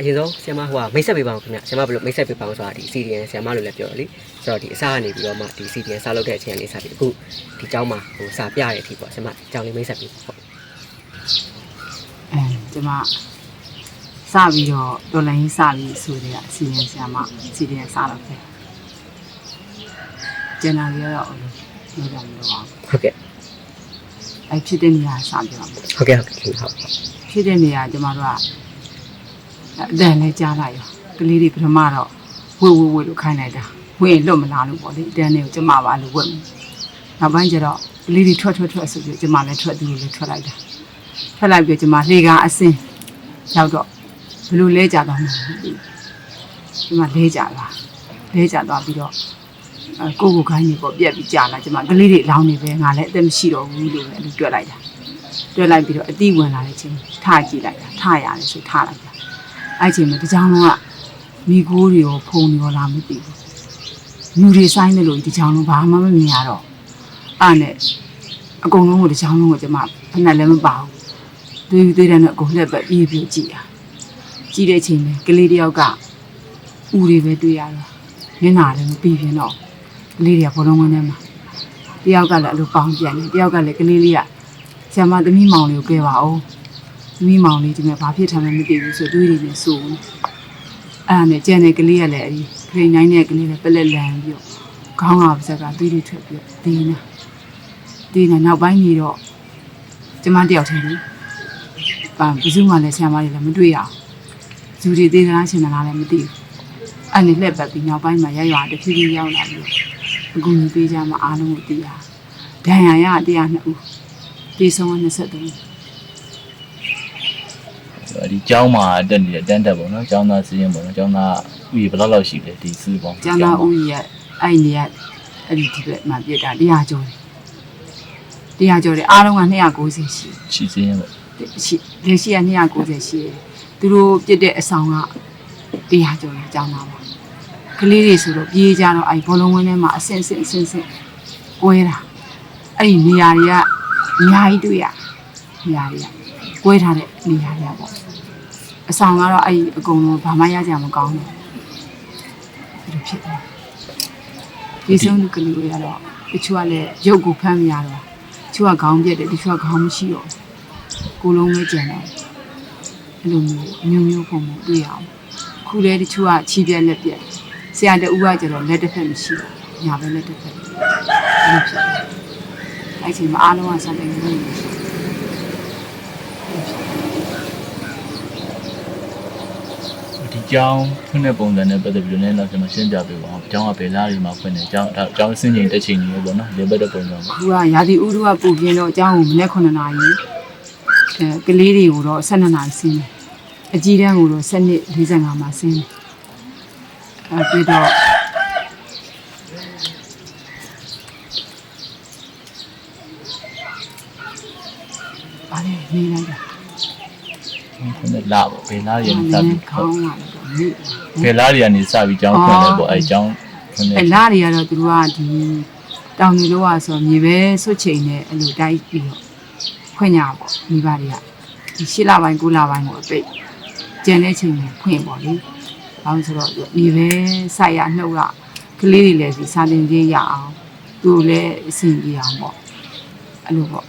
အရင်ဆုံးဆရာမဟိုကမိတ်ဆက်ပေးပါအောင်ခင်ဗျဆရာမဘယ်လိုမိတ်ဆက်ပေးပါအောင်ဆိုတာဒီ CDN ဆရာမလို့လည်းပြောတယ်လေဆိုတော့ဒီအစားကနေပြီးတော့မှဒီ CDN စလုပ်တဲ့အချိန်ကနေစပြီးအခုဒီကျောင်းမှာဟိုစာပြရတဲ့အထိပေါ့ဆရာမဒီကျောင်းလေးမိတ်ဆက်ပေးဟုတ်အဲကျမစပြီးတော့တော်လိုင်းစပြီးဆိုတဲ့အစီရင်ဆရာမစီရင်စတော့ပဲကျန်တာတွေကတော့လို့တော့မလို့ပါဘူးဟုတ်ကဲ့အဲဖြစ်တဲ့နေရာစပြောပါမယ်ဟုတ်ကဲ့ဟုတ်ကဲ့ဟုတ်ဟုတ်ဖြစ်တဲ့နေရာကျမတို့က အတန်လေးကြားလိုက်ရောကလေးတွေပထမတော့ဝှေ့ဝှေ့ဝှေ့လို့ခိုင်းလိုက်တာဝှေ့ရင်လွတ်မလာလို့ပေါ့လေအတန်လေးကိုကျမပါလို့ဝှက်မယ်နောက်ပိုင်းကျတော့ကလေးတွေထွက်ထွက်ထွက်ဆိုပြီးကျမလည်းထွက်သူတွေလည်းထွက်လိုက်တာထွက်လိုက်ပြီးကျမလေကားအစင်းရောက်တော့ဘယ်လိုလဲကြတော့မှမသိဘူးကျမလဲကြတာလဲကြသွားပြီးတော့အဲကိုကိုခိုင်းနေပေါ့ပြက်ပြီးကြာလာကျမကလေးတွေအလောင်းနေပဲငါလည်းအသက်မရှိတော့ဘူးလို့လည်းအဲ့လိုတွေ့လိုက်တာတွဲလိုက်ပြီးတော့အတိဝင်လာတဲ့ချိန်ထားကြည့်လိုက်တာထားရတယ်ဆိုထားလိုက်တာ အဲ့ချိန်မှာတကြောင်လုံးကမိကိုးတွေရောဖုံတွေရောလာမသိဘူးလူတွေဆိုင်တယ်လို့ဒီကြောင်လုံးဘာမှမမြင်ရတော့အဲ့နဲ့အကုန်လုံးကိုဒီကြောင်လုံးကိုကျမဖက်နဲ့လည်းမပါဘူးတွေးပြီးသေးတယ်နဲ့အကုန်လှက်ပဲပြေးပြေးကြည့်တာကြည့်တဲ့ချိန်မှာကလေးတယောက်ကဥတွေပဲတွေ့ရတော့မျက်နှာလည်းမပြီးပြင်းတော့ကလေးတွေကဘောလုံးဝင်းထဲမှာတယောက်ကလည်းအဲ့လိုပေါင်းပြန်တယ်တယောက်ကလည်းကလေးလေးကဆရာမသမီးမောင်လေးကိုကဲပါအောင် သမီးမောင်လေးဒီမှာဘာဖြစ်ထားမှန်းမသိဘူးဆိုတွေးနေနေဆိုနေအဲ့ဒါနဲ့ကျန်တဲ့ကလေးကလည်းအဲဒီခရင်နိုင်တဲ့ကလေးလည်းပလက်လန်ပြီးတော့ခေါင်းကပါစက်ကတွေးတွေထွက်ပြီးတော့တင်းနေတင်းနေနောက်ပိုင်းကြီးတော့ကျမတယောက်တည်းလေပါဘယ်သူမှလည်းဆရာမလေးလည်းမတွေ့ရအောင်ဇူတွေသေးသလားရှင်သလားလည်းမသိဘူးအဲ့နဲ့လှက်ပတ်ပြီးနောက်ပိုင်းမှာရရွာတဖြည်းဖြည်းရောက်လာပြီးအကူကြီးပေးကြမှာအားလုံးကိုသိရဒဏ်ရာရတရားနှစ်ဦးဒီဆုံးက23 ဒီကျောင်းမှာတက်နေတဲ့တန်းတက်ပေါ့နော်ကျောင်းသားစီးရင်ပေါ့နော်ကျောင်းသားဥယျာဉ်ဘယ်လောက်လောက်ရှိလဲဒီစီးပေါ့ကျန်တာဦးကြီးရဲ့အဲ့နေရအဲ့ဒီဒီဘက်မှာပြစ်တာတရားကျော်တယ်တရားကျော်တယ်အားလုံးက290ရှိရှိစီးရင်ပေါ့ရှိလက်ရှိက290ရှိတယ်သူတို့ပြစ်တဲ့အဆောင်ကတရားကျော်တယ်ကျောင်းသားပါကလေးတွေဆိုတော့ပြေးကြတော့အဲ့ဘောလုံးဝင်းထဲမှာအစင်စင်အစင်စင်ကွဲတာအဲ့ဒီနေရာတွေကအများကြီးတွေ့ရနေရာတွေကကွဲထားတဲ့နေရာတွေကပေါ့ အဆောင်ကတော့အဲ့ဒီအကုန်လုံးဘာမှရကြမကောင်းဘူးဘယ်လိုဖြစ်လဲဒီဆုံးလူကလေးတွေကတော့တချို့ကလည်းရုပ်ကိုဖမ်းမရတော့တချို့ကခေါင်းပြက်တယ်တချို့ကခေါင်းမရှိတော့ကိုယ်လုံးပဲကြံတယ်အဲ့လိုမျိုးမျိုးမျိုးပုံပုံတွေ့ရအောင်ခုလဲတချို့ကခြေပြက်လက်ပြက်ဆရာတူကကျတော့လက်တစ်ဖက်မရှိတော့ညာပဲလက်တစ်ဖက်ဘယ်လိုဖြစ်လဲအဲ့ချိန်မှာအားလုံးကစတဲ့နေနေရှိ ဒီ ကျောင်းဖွင့်တဲ့ပုံစံနဲ့ပတ်သက်ပြီးတော့လည်းတော့ကျွန်တော်ရှင်းပြပေးပါအောင်ကျောင်းကဘယ်လားဒီမှာဖွင့်နေကျောင်းဒါကျောင်းစင်ချိန်တစ်ချိန်ကြီးပေါ့နော်ဒီဘက်တဲ့ပုံစံပေါ့သူကရာသီဥတုကပူပြင်းတော့ကျောင်းကိုမနေ့9နာရီအဲကလေးတွေကိုတော့12နာရီဆင်းတယ်အကြီးတန်းကိုတော့7နှစ်45မှာဆင်းတယ်အဲပြီးတော့အဲ့ဒီနေလိုက်တာ ဖွင့်တဲ့လာပေါ့ဘယ်လားတွေကနေစပြီးခေါင်းလာတော့နေဘယ်လားတွေကနေစပြီးကျောင်းဖွင့်တယ်ပေါ့အဲကျောင်းဖွင့်တဲ့အဲလာတွေကတော့သူတို့ကဒီတောင်တွေလို့ကဆိုမြေပဲဆွတ်ချိန်နဲ့အဲ့လိုတိုက်ပြီးတော့ဖွင့်ညာပေါ့မိဘတွေကဒီ၈လပိုင်း9လပိုင်းကိုအပိတ်ကျန်တဲ့ချိန်မှာဖွင့်ပေါ့လေဘာလို့ဆိုတော့မြေပဲစိုက်ရနှုတ်ရကလေးတွေလည်းဒီစာတင်ကြီးရအောင်သူတို့လည်းအဆင်ပြေအောင်ပေါ့အဲ့လိုပေါ့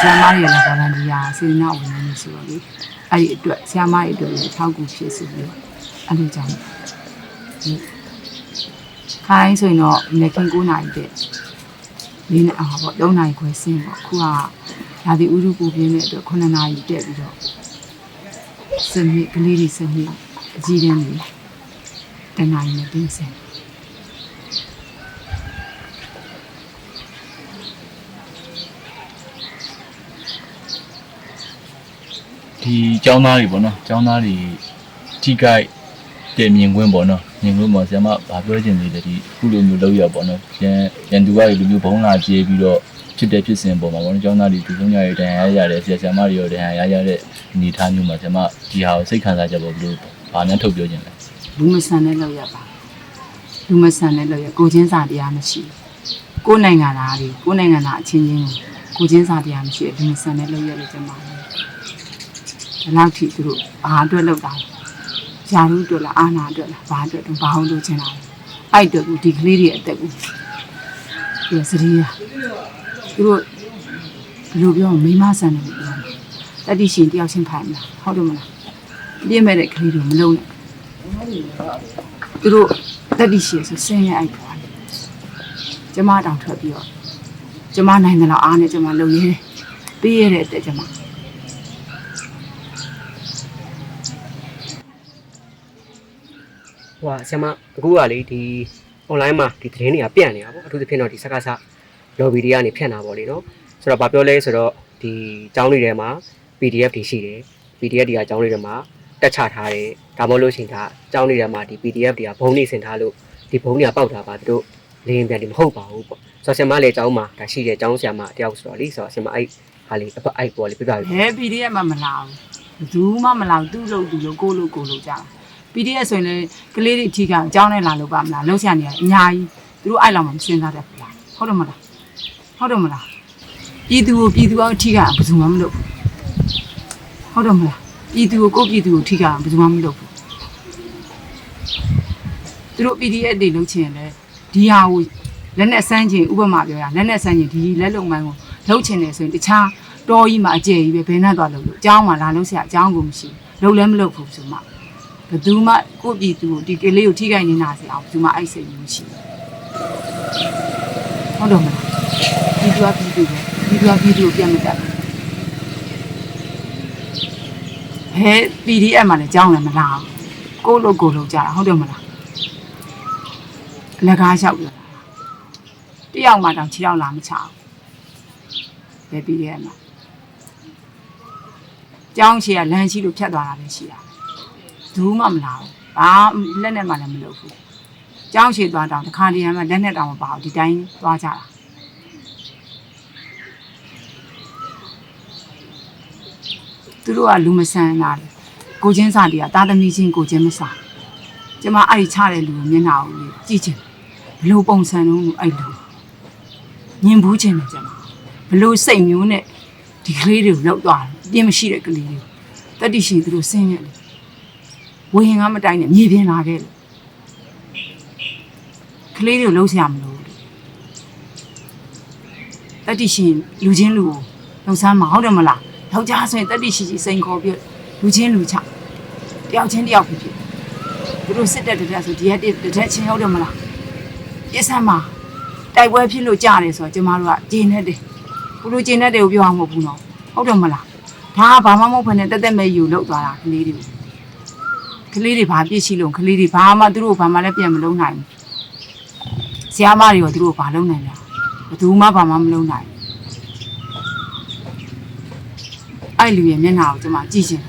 ဆရာမတွေလည်းဗော်လန်တီယာစေတနာဝန်ထမ်းတွေဆိုတော့လေ အဲ့ဒီအတွက်ဆရာမတွေအတွက်လည်းထောက်ကူဖြစ်စေပြီးတော့အဲ့လိုကြောင့်ခိုင်းဆိုရင်တော့မနေ့က9နာရီတဲ့လေးနဲ့အာပေါ့3နာရီခွဲဆင်းပေါ့ခုကရာသီဥတုပူပြင်းတဲ့အတွက်9နာရီတက်ပြီးတော့စနေကလေးတွေစနေအကြီးတန်းတွေတနာရီနဲ့တင်းစင် ဒီကျောင်းသားတွေပေါ့နော်ကျောင်းသားတွေထိကြိုက်တဲ့မြင်ကွင်းပေါ့နော်မြင်ကွင်းပေါ့ဆရာမဗာပြောချင်သေးတယ်ဒီခုလိုမျိုးလောက်ရပေါ့နော်ရန်ရန်သူကလူမျိုးဘုံလာပြေးပြီးတော့ဖြစ်တဲ့ဖြစ်စဉ်ပေါ်မှာပေါ့နော်ကျောင်းသားတွေဒီဆုံးရရတဲ့ရရတယ်ဆရာဆရာမတွေရောတဲ့ရရတဲ့အနေထားမျိုးမှာဆရာမဒီဟာကိုစိတ်ခံစားချက်ပေါ့ဘယ်လိုဘာနဲ့ထုတ်ပြောချင်လဲလူမဆန်တဲ့လောက်ရပါလူမဆန်တဲ့လောက်ရကိုချင်းစာတရားမရှိဘူးကိုယ်နိုင်ငံသားတွေကိုယ်နိုင်ငံသားအချင်းချင်းကိုကိုချင်းစာတရားမရှိဘူးလူမဆန်တဲ့လောက်ရလို့ကျွန်မ ဒီလောက်ထိသူတို့ဘာအတွက်လောက်တာလဲဂျာတို့အတွက်လားအာနာအတွက်လားဘာအတွက်တော့ဘာအောင်လို့ချင်တာလဲအဲ့အတွက်ကိုဒီကလေးတွေအသက်ကိုဒီစရီးရသူတို့ဘယ်လိုပြောမလဲမိမဆန်တယ်လို့ပြောတယ်တတိရှင်တယောက်ချင်းဖိုင်မလားဟုတ်တယ်မလားပြည့်မဲ့တဲ့ကလေးတွေမလုံးနဲ့သူတို့တတိရှင်ဆိုဆင်းရဲအိုက်သွားတယ်ကျမတောင်ထွက်ပြီးတော့ကျမနိုင်တယ်လို့အားနဲ့ကျမလုံရဲတယ်ပေးရတဲ့အတွက်ကျမ ဟိုကဆရာမအခုကလေဒီ online မှာဒီသတင်းတွေကပြန့်နေတာပေါ့အထူးသဖြင့်တော့ဒီစကားစ lobby တွေကနေဖြန့်တာပေါ့လေနော်ဆိုတော့ဗာပြောလဲဆိုတော့ဒီကျောင်းတွေထဲမှာ PDF တွေရှိတယ် PDF တွေကကျောင်းတွေထဲမှာတက်ချထားတယ်ဒါမှမဟုတ်လို့ရှိရင်ဒါကျောင်းတွေထဲမှာဒီ PDF တွေကဘုံနေစင်ထားလို့ဒီဘုံတွေကပေါက်တာပါသူတို့လင်းပြန်တယ်မဟုတ်ပါဘူးပေါ့ဆိုတော့ဆရာမလည်းကျောင်းမှာဒါရှိတယ်ကျောင်းဆရာမတယောက်ဆိုတော့လေဆိုတော့ဆရာမအဲ့ဟာလေးအပအိုက်ပေါ်လေးပြပြပြီဘယ် PDF မှမလာဘူးဘယ်သူမှမလာဘူးသူ့လို့သူ့လို့ကိုလို့ကိုလို့ကြာတာ PDF ဆိုရင်လေကလေးတွေအထီးကအကြောင်းနဲ့လာလို့ပါမလားလုံးဆရာနေရအများကြီးသူတို့အဲ့လောက်မှမစဉ်းစားတတ်ဘူးလားဟုတ်တယ်မလားဟုတ်တယ်မလားပြည်သူကိုပြည်သူအောင်အထီးကဘယ်သူမှမလုပ်ဘူးဟုတ်တယ်မလားပြည်သူကိုကိုယ့်ပြည်သူကိုအထီးကဘယ်သူမှမလုပ်ဘူးသူတို့ PDF တွေလုပ်ချင်ရင်လေဒီဟာကိုလက်နဲ့စမ်းချင်ဥပမာပြောရလက်နဲ့စမ်းချင်ဒီလက်လုံမိုင်းကိုလုပ်ချင်တယ်ဆိုရင်တခြားတော်ကြီးမှာအကျယ်ကြီးပဲဘယ်နဲ့သွားလုပ်လို့အကြောင်းမှလာလို့ဆရာအကြောင်းကိုမရှိဘူးလုပ်လည်းမလုပ်ဘူးဆိုမှ ဘယ်သူမှကိုယ့်ပြည်သူကိုဒီကလေးကိုထိခိုက်နေတာစီအောင်ဘယ်သူမှအဲ့စိတ်မျိုးမရှိဘူးဟုတ်တော့မလားပြည်သူကပြည်သူပဲပြည်သူကပြည်သူကိုပြန်မတတ်ဘူးဟဲ PDF မှာလည်းကြောင်းလည်းမလာဘူးကိုယ့်လိုကိုယ်လိုကြတာဟုတ်တယ်မလားအလကားလျှောက်လာတယောက်မှတောင်ခြေထောက်လာမချဘူးဘယ် PDF မှာကြောင်းရှေ့ကလမ်းရှိလို့ဖြတ်သွားတာပဲရှိတာ ဘူးမှမလာဘူးဘာလက်နဲ့မှလည်းမလုပ်ဘူးကြောင်းရှိသွားတောင်တစ်ခါတည်းမှလက်နဲ့တောင်မပါဘူးဒီတိုင်းသွားကြတာသူတို့ကလူမဆန်လာတယ်ကိုချင်းစားတွေကတာသမီချင်းကိုချင်းမစားကျမအဲ့ဒီချတဲ့လူကိုမျက်နှာကိုကြည့်ချင်ဘလို့ပုံစံလုံးကိုအဲ့လိုညင်ဘူးချင်တယ်ကျမဘလို့စိတ်မျိုးနဲ့ဒီကလေးတွေကိုလောက်သွားတယ်ပြင်းမရှိတဲ့ကလေးတွေတတိရှိသူတို့ဆင်းရဲတယ် ဝင်းကမတိုင်းနဲ့မြေပြင်လာခဲ့လို့ကလေးတွေကိုလှုပ်ရှားမလို့လို့တတိရှင်လူချင်းလူကိုလှုပ်ရှားမဟုတ်တယ်မလားယောက်ျားဆိုရင်တတိရှိရှိစိန်ခေါ်ပြလူချင်းလူချတယောက်ချင်းတယောက်ဖြစ်ဖြစ်သူတို့စစ်တဲ့တရက်ဆိုဒီရက်တစ်ရက်ချင်းဟုတ်တယ်မလားပြစ်ဆမ်းမှာတိုက်ပွဲဖြစ်လို့ကြားတယ်ဆိုတော့ကျမတို့ကဂျင်းနဲ့တယ်ဘလို့ဂျင်းနဲ့တယ်ကိုပြောအောင်မဟုတ်ဘူးနော်ဟုတ်တယ်မလားဒါကဘာမှမဟုတ်ဘဲနဲ့တက်တက်မဲ့ယူလောက်သွားတာကလေးတွေကို ကလေးတွေဘာပြည့်ရှိလို့ကလေးတွေဘာမှသူတို့ဘာမှလည်းပြန်မလုံးနိုင်ဘူးဆရာမတွေရောသူတို့ဘာလုံးနိုင်လဲဘယ်သူမှဘာမှမလုံးနိုင်ဘူးအဲ့လူရဲ့မျက်နှာကိုကျွန်မကြည့်ရှင်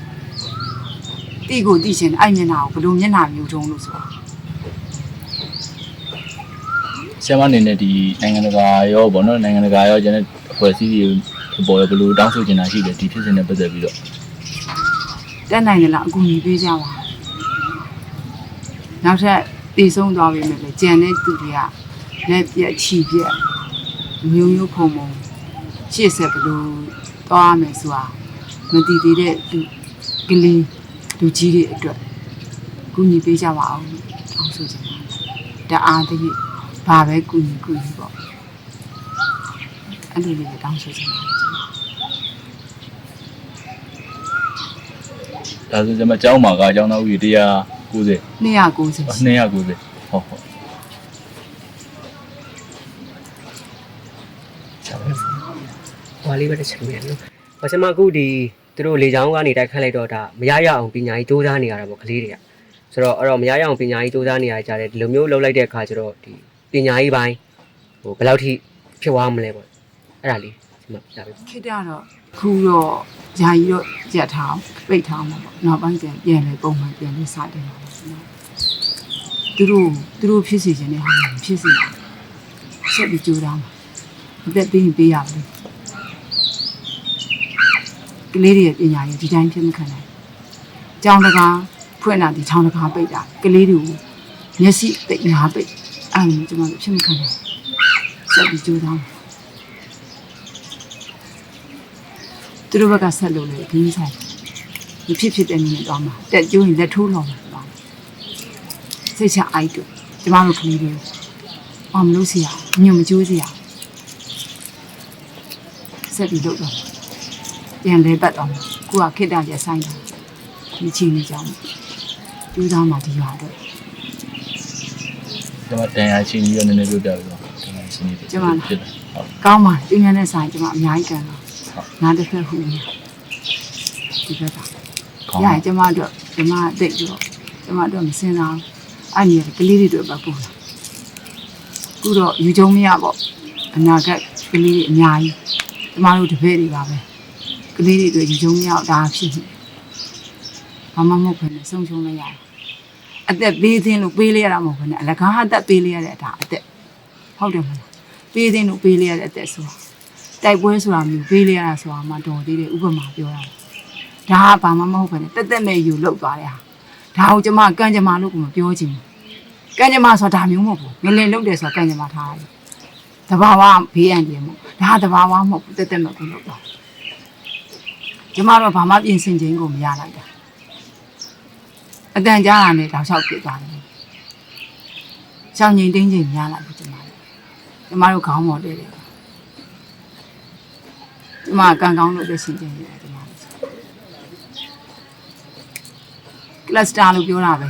တိကိုတိရှင်အဲ့မျက်နှာကိုဘယ်လိုမျက်နှာမျိုးတုံးလို့ဆိုတာဆရာမအနေနဲ့ဒီနိုင်ငံတကာရောဗောနော်နိုင်ငံတကာရောကျန်တဲ့အဖွဲ့အစည်းတွေပေါ်ရောဘယ်လိုတောင်းဆိုချင်တာရှိတယ်ဒီဖြစ်စဉ်နဲ့ပတ်သက်ပြီးတော့တက်နိုင်တယ်လားအကူအညီပေးကြပါ နောက်ထပ်တည်ဆုံးသွားပြီမဲ့လေကြံတဲ့သူတွေကလက်ပြက်ချီပြက်မျိုးမျိုးဖုံဖုံရှေ့ဆက်ဘလို့သွားမယ်ဆိုတာမတည်သေးတဲ့သူကလေးလူကြီးတွေအတွက်ကူညီပေးကြပါအောင်အောင်းဆိုချင်တာတအားတည်းဘာပဲကူညီကူညီပေါ့အဲ့လိုလေးတောင်းဆိုချင်တာဒါဆိုကျွန်မကျောင်းမှာကအကျောင်းသားဦးရေ190 290 290ဟုတ်ဟုတ်ဟွာလေးပဲတစ်ချက်မြန်နော်။ဘာစမအခုဒီသူတို့လေချောင်းကနေတိုက်ခတ်လိုက်တော့ဒါမရရအောင်ပညာကြီးစူးစမ်းနေရတာပေါ့ကလေးတွေက။ဆိုတော့အဲ့တော့မရရအောင်ပညာကြီးစူးစမ်းနေရကြတယ်ဒီလိုမျိုးလှုပ်လိုက်တဲ့အခါကျတော့ဒီပညာကြီးပိုင်းဟိုဘယ်လောက်ထိဖြစ်သွားမလဲပေါ့။အဲ့ဒါလေးဒီမှာပြပေးပါခေတ္တတော့ခုတော့ယာယီတော့ကြက်ထားအောင်ပိတ်ထားအောင်ပေါ့နောက်ပိုင်းကျရင်ပြန်လဲပုံမှန်ပြန်လဲစတင်ပါမယ်နော် သူတို့သူတို့ဖြစ်စီခြင်းနဲ့ဟာဖြစ်စီဆက်ပြီးကြိုးစားမှာအသက်ပေးရင်ပေးရပါလိမ့်ကလေးတွေရဲ့ပညာရေးဒီတိုင်းဖြစ်မခံနိုင်။ကြောင်တကားဖွင့်တာဒီချောင်းတကားပိတ်တာကလေးတွေကိုမျက်စိပိတ်ညာပိတ်အဲ့လိုကျွန်တော်တို့ဖြစ်မခံနိုင်။ဆက်ပြီးကြိုးစားမှာသူတို့ဘက်ကဆက်လို့လေဒီဆိုင်မဖြစ်ဖြစ်တဲ့နည်းနဲ့သွားမှာတက်ကျိုးရင်လက်ထိုးလောင်မှာသွားမှာ စိတ်ချအိုက်တို့ကျမတို့ကလေးတွေအောင်မလို့စီရညွန်မကြိုးစီရဆက်ပြီးလုပ်တော့ပြန်လဲပတ်တော့ကိုကခိတ္တရဆိုင်တာဒီချင်းနေကြောင်းကျူးသားမှဒီရွာတော့ကျွန်မတန်ရာချင်းကြီးရောနည်းနည်းပြောပြပြီးတော့တန်ရာချင်းကြီးဖြစ်တယ်ဟုတ်ကောင်းပါပြင်းရတဲ့ဆိုင်ကျမအများကြီးကန်တော့ငါတစ်ဖက်ဟူနေဒီဘက်ကကောင်းရရင်ကျမတို့ကျမတိတ်တော့ကျမတို့မစင်စား အဲ့ဒီကလေးတွေတော့ပဲပို့လာခုတော့ယူကြုံမရပေါ့အနာဂတ်ကလေးတွေအများကြီးကျမတို့တပည့်တွေပါပဲကလေးတွေအတွက်ယူကြုံမရဒါဖြစ်နေဘာမှမဟုတ်ဘဲနဲ့ဆုံးရှုံးလိုက်ရတယ်အသက်ပေးသင်းလို့ပေးလိုက်ရတာမဟုတ်ဘဲနဲ့အလကားအသက်ပေးလိုက်ရတဲ့ဒါအသက်ဟုတ်တယ်မလားပေးသင်းလို့ပေးလိုက်ရတဲ့အသက်ဆိုတာတိုက်ပွဲဆိုတာမျိုးပေးလိုက်ရတာဆိုတာမှတော်သေးတယ်ဥပမာပြောတာဒါကဘာမှမဟုတ်ပဲနဲ့တက်တက်မဲ့ယူလောက်သွားတဲ့ဟာ ဒါကိုကျမကန်းကျမလို့ကမပြောချင်ဘူးကန်းကျမဆိုတာဒါမျိုးမဟုတ်ဘူးငလင်လောက်တယ်ဆိုတာကန်းကျမထားတယ်တဘာဝဘေးအန္တရာယ်မဟုတ်ဒါကတဘာဝမဟုတ်ဘူးတက်တက်မဲ့ကိုလောက်သွားကျမတို့ဘာမှပြင်ဆင်ခြင်းကိုမရလိုက်တာအတန်ကြားတာနဲ့တောက်လျှောက်ပြစ်သွားတယ်ရှောင်းငိမ့်တင်းချိန်များလာပြီကျမတို့ကျမတို့ခေါင်းပေါ်တည်းတယ်ကျမကကံကောင်းလို့ပဲရှင်ကျင်ရတယ် ကျမတို့ကလစတာလို့ပြောတာပဲ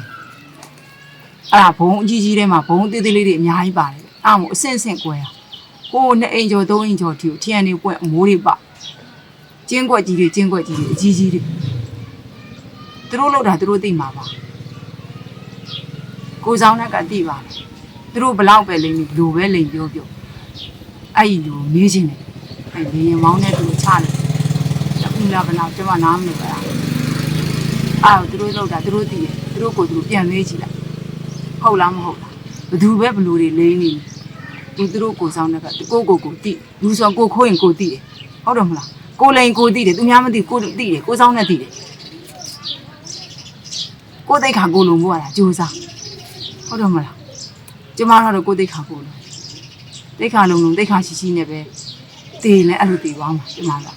အဲ့ဒါဘုံအကြီးကြီးထဲမှာဘုံအသေးသေးလေးတွေအများကြီးပါတယ်အဲ့မို့အဆင့်ဆင့်ကွဲရကိုယ်နဲ့အိမ်ကျော်သုံးအိမ်ကျော်တီကိုထရန်နေပွင့်အမိုးတွေပကျင်းကွက်ကြီးတွေကျင်းကွက်ကြီးတွေအကြီးကြီးတွေသူတို့လောက်တာသူတို့သိမှာပါကိုဆောင်တဲ့ကသိပါတယ်သူတို့ဘလောက်ပဲလိမ့်လို့ဘယ်လိုပဲလိမ့်ပြောပြောအဲ့ဒီလိုနေချင်းတယ်အဲ့ဒီရင်မောင်းတဲ့သူချတယ်အခုလာဘလောက်ကျွန်မနားမလည်ပါလား အာသူတို့လောက်တာသူတို့တည်တယ်သူတို့ကိုသူတို့ပြန်မေးကြည့်လိုက်ဟုတ်လားမဟုတ်လားဘသူပဲဘလူတွေလိမ့်နေသူသူတို့ကိုဆောင်တဲ့ကကိုကိုကိုတည်လူဆိုကိုခိုးရင်ကိုတည်တယ်ဟုတ်တယ်မလားကိုလိန်ကိုတည်တယ်သူများမသိကိုတည်တယ်ကိုဆောင်နဲ့တည်တယ်ကိုသိခါကိုလုံကိုရတာကြိုးစားဟုတ်တယ်မလားကျမတို့ကိုသိခါကိုလုံသိခါလုံလုံသိခါရှိရှိနဲ့ပဲတည်လဲအဲ့လိုတည်သွားမှာကျမက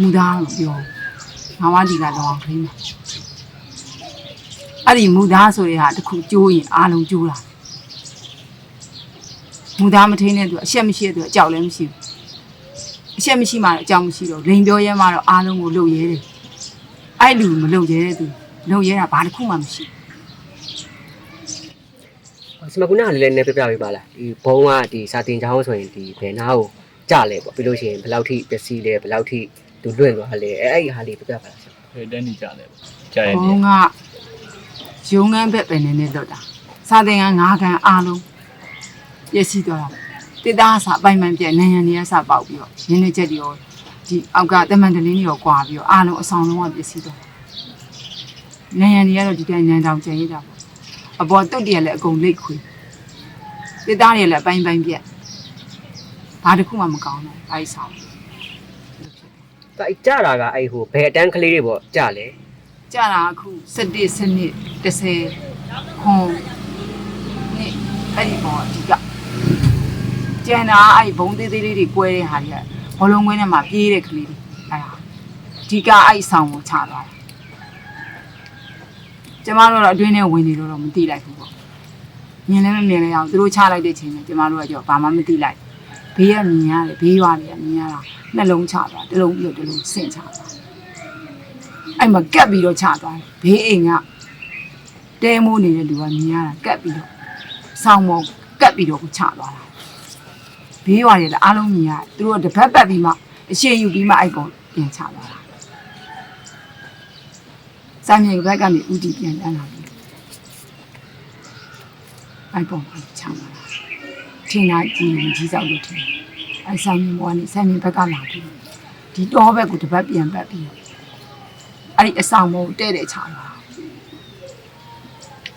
မူသားတော့ပြော ငါးပါးဒီကလောအောင်ထိမှာအဲ့ဒီမူသားဆိုတဲ့ဟာတစ်ခုကျိုးရင်အားလုံးကျိုးတာမူသားမထိန်တဲ့သူအရှက်မရှိတဲ့သူအကြောက်လည်းမရှိဘူးအရှက်မရှိမှလည်းအကြောက်မရှိတော့လိန်ပြောရဲမှတော့အားလုံးကိုလှုပ်ရဲတယ်အဲ့လူမလှုပ်ရဲတဲ့သူလှုပ်ရဲတာဘာတစ်ခုမှမရှိစမကုနာလည်းလည်းနည်းပြပြပေးပါလားဒီဘုံကဒီစာတင်ချောင်းဆိုရင်ဒီဘယ်နာကိုကြလဲပေါ့ပြီးလို့ရှိရင်ဘယ်လောက်ထိပျက်စီးလဲဘယ်လောက်ထိ သူလွင့်သွားလဲအဲ့အဲ့ဒီဟာလေးပြပြပါလားဖယ်တန်းနေကြတယ်ပေါ့ကြားရဘူးနေဘုံကရုံငန်းဘက်ပဲနည်းနည်းလွတ်တာစာတင်ကငါးခန်းအားလုံးပျက်စီးသွားတာတိသားအစအပိုင်ပိုင်ပြက်နန်းရံနေရစပေါက်ပြီးတော့ရင်းနေချက်တွေရောဒီအောက်ကတမန်တလင်းတွေရောကွာပြီးတော့အားလုံးအဆောင်လုံးကပျက်စီးသွားနန်းရံတွေကတော့ဒီတိုင်းနန်းတောင်ကျန်ရတာပေါ့အပေါ်တုတ်တရလည်းအကုန်လိတ်ခွေတိသားတွေလည်းအပိုင်ပိုင်ပြက်ဘာတစ်ခုမှမကောင်းတော့အဲ့ဆောင်ဒါအဲ့ ကြတာကအဲ့ဟိုဘယ်အတန်းကလေးတွေပေါ့ကြလဲကြတာအခု17စနစ်30ခွန်နှစ်အဲ့ဒီပေါ်အဓိကကျန်တာအဲ့ဒီဘုံသေးသေးလေးတွေကွဲတဲ့ဟာတွေကဘလုံးကွင်းထဲမှာပြေးတဲ့ကလေးတွေအဲ့ဒါအဓိကအဲ့ဒီဆောင်ကိုချသွားတာကျမတို့တော့အတွင်းထဲဝင်နေလို့တော့မသိလိုက်ဘူးပေါ့မြင်လည်းမမြင်လည်းအောင်သူတို့ချလိုက်တဲ့ချိန်မှာကျမတို့ကကြောဘာမှမသိလိုက်ဘေး ကမြင်ရတယ်ဘေးရွာတွေကမြင်ရတာနှလုံးချသွားတစ်လုံးပြီးတော့တစ်လုံးဆင့်ချသွားအဲ့မှာကက်ပြီးတော့ချသွားတယ်ဘေးအိမ်ကတဲမိုးနေတဲ့လူကမြင်ရတာကက်ပြီးတော့ဆောင်းမောကက်ပြီးတော့ကိုချသွားတာဘေးရွာတွေလည်းအားလုံးမြင်ရတယ်သူတို့ကတစ်ဖက်ပတ်ပြီးမှအရှိန်ယူပြီးမှအဲ့ကောင်ပြန်ချသွားတာစာမြေဘက်ကနေဥတီပြန်တန်းလာပြီအဲ့ကောင်ကချသွားတာ ထင်တာကြည့်ရင်ကြီးစောက်လို့ထင်တယ်အဲ့စာမြေဘောကနေစာမြေဘက်ကလာပြီဒီတော့ဘက်ကိုတစ်ပတ်ပြန်ပတ်ပြီးတော့အဲ့ဒီအဆောင်မို့တဲ့တဲ့ချလာ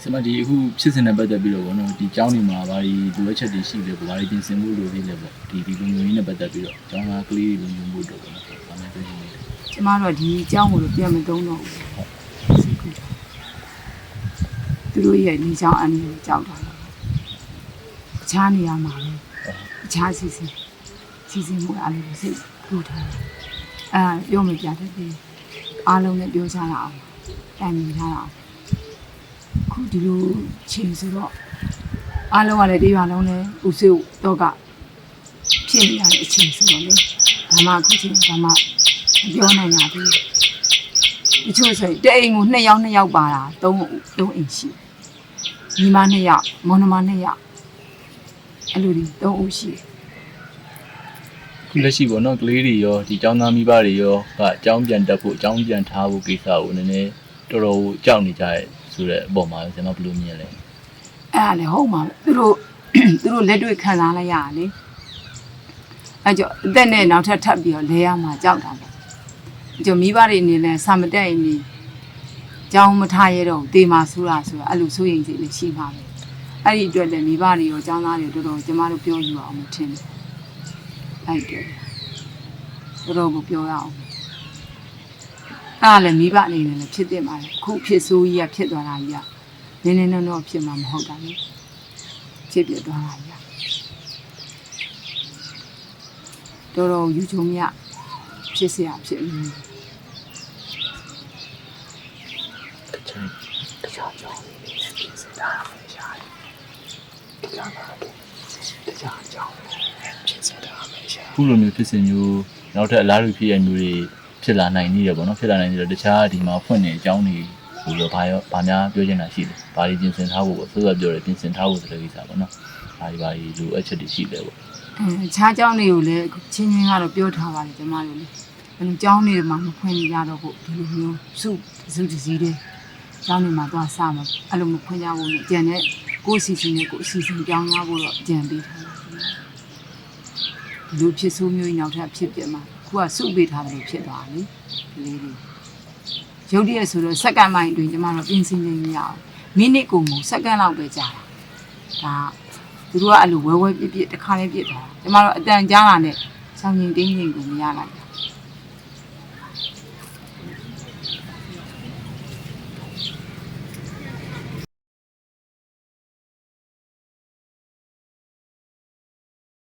စမဒီအခုဖြစ်စဉ်နဲ့ပတ်သက်ပြီးတော့ဗောနော်ဒီကျောင်းနေမှာဘာတွေလိုအပ်ချက်တွေရှိလဲဗောဘာတွေပြင်ဆင်ဖို့လိုသေးလဲဗောဒီဒီလုံခြုံရေးနဲ့ပတ်သက်ပြီးတော့ကျောင်းသားကလေးတွေလုံခြုံဖို့တော့ဗောနော်ဘာမှပြောချင်တယ်ကျမတို့ကဒီအကြောင်းကိုတော့ပြန်မသုံးတော့ဘူးစိတ်ကူးတာသူတို့ရဲ့နေချောင်းအန်ကိုကြောက်တာလေအ ခြားနေရာမှာလည်းအခြားစီစဉ်စီစဉ်မှုအားလုံးကိုစိတ်ကူးထားတယ်အဲပြောမပြတတ်သေးအားလုံးနဲ့ပြောချတာအောင်တိုင်ပင်ထားတာအောင်အခုဒီလိုချိန်ဆိုတော့အားလုံးကလည်းဒီရွာလုံးလည်းဦးစေတော့ကဖြစ်နေရတဲ့အချိန်ဆိုတော့လေဘာမှအခုချိန်ဘာမှမပြောနိုင်တာဘူးတချို့ဆိုရင်တဲ့အိမ်ကို2ယောက်2ယောက်ပါတာ3ဦး3အိမ်ရှိညီမ2ယောက်မောင်နှမ2ယောက် အဲ့လိုဒီ3ဦးရှိတယ်ခုလက်ရှိပေါ့နော်ကလေးတွေရောဒီចောင်းသားမိဘတွေရောကအကြောင်းပြန်တက်ဖို့အကြောင်းပြန်ထားဖို့ကိစ္စကိုနည်းနည်းတော်တော်ကြောက်နေကြရဲဆိုတဲ့အပေါ်မှာဆရာမဘယ်လိုမြင်လဲအဲ့ဒါလည်းဟုတ်မှာပဲသူတို့သူတို့လက်တွေ့ခံစားလိုက်ရတာလေအဲ့ကြောင့်အသက်နဲ့နောက်ထပ်ထပ်ပြီးတော့လဲရမှာကြောက်တာပေါ့အဲ့ကြောင့်မိဘတွေအနေနဲ့စာမတက်ရင်နေကြောင်းမထားရတော့တေမာဆိုးတာဆိုတာအဲ့လိုဆိုရင်စိတ်လည်းရှိမှာပဲ အဲ့ဒီအတွက်လည်းမိဘတွေရောကျောင်းသားတွေတော်တော်ကျမတို့ပြောယူအောင်မထင်ဘူးအဲ့ဒီအတွက်တော်တော်ကိုပြောရအောင်အဲ့ဒါလည်းမိဘအနေနဲ့လည်းဖြစ်တင်ပါတယ်အခုဖြစ်ဆိုးကြီးကဖြစ်သွားတာကြီးက နည်းနည်းနော်နော်ဖြစ်မှာမဟုတ်တာလေဖြစ်ပြသွားတာကြာတော်တော်ယူချုံမြဖြစ်เสียဖြစ်နေ တရားကြောင်းလေးနဲ့ပြင်ဆင်ထားတာပဲ ဲ ရှားတယ်တရားပါတရားကြောင်းလေးနဲ့ပြင်ဆင်ထားတာပဲရှား ခုလိုမျိုးဖြစ်စဉ်မျိုးနောက်ထပ်အလားတူဖြစ်ရမျိုးတွေဖြစ်လာနိုင်နေရပေါ့နော်ဖြစ်လာနိုင်နေတော့တခြားဒီမှာဖွင့်နေအကြောင်းတွေဆိုတော့ဘာရောဘာများပြောချင်တာရှိလဲဘာတွေပြင်ဆင်ထားဖို့ပေါ့ဆိုတော့ပြောတယ်ပြင်ဆင်ထားဖို့ဆိုတဲ့ကိစ္စပေါ့နော်ဘာတွေဘာတွေလိုအပ်ချက်တွေရှိလဲပေါ့ အဲခြားเจ้าတွေကိုလည်းချင်းချင်းကတော့ပြောထားပါတယ်ကျမတို့လေအဲလိုเจ้าတွေမှာမဖွင့်ကြတော့ဘူးဒီလိုမျိုးစုစုတစည်းတွေเจ้าတွေမှာသွားစမှာအဲ့လိုမဖွင့်ကြဘူးနဲ့ကြံတဲ့ ကိုယ်စီစဉ်နဲ့ကိုယ်အစီအစဉ်ကြောင်းရဖို့တော့ကြံပေးထားတာဒီလိုဖြစ်ဆိုးမျိုးကြီးနောက်ထပ်ဖြစ်ပြမှာခုကစုပေးထားတယ်လို့ဖြစ်သွားတယ်လေကလေးတွေရုပ်တရက်ဆိုတော့စက္ကန့်ပိုင်းအတွင်းကျမတို့ပြင်ဆင်နေရအောင်မိနစ်ကိုမို့စက္ကန့်လောက်ပဲကြာတာဒါသူတို့ကအဲ့လိုဝဲဝဲပြစ်ပြစ်တစ်ခါလေးပြစ်သွားတာကျမတို့အတန်ကြားတာနဲ့ဆောင်းရင်တင်းရင်ကိုမရလိုက်ဘူး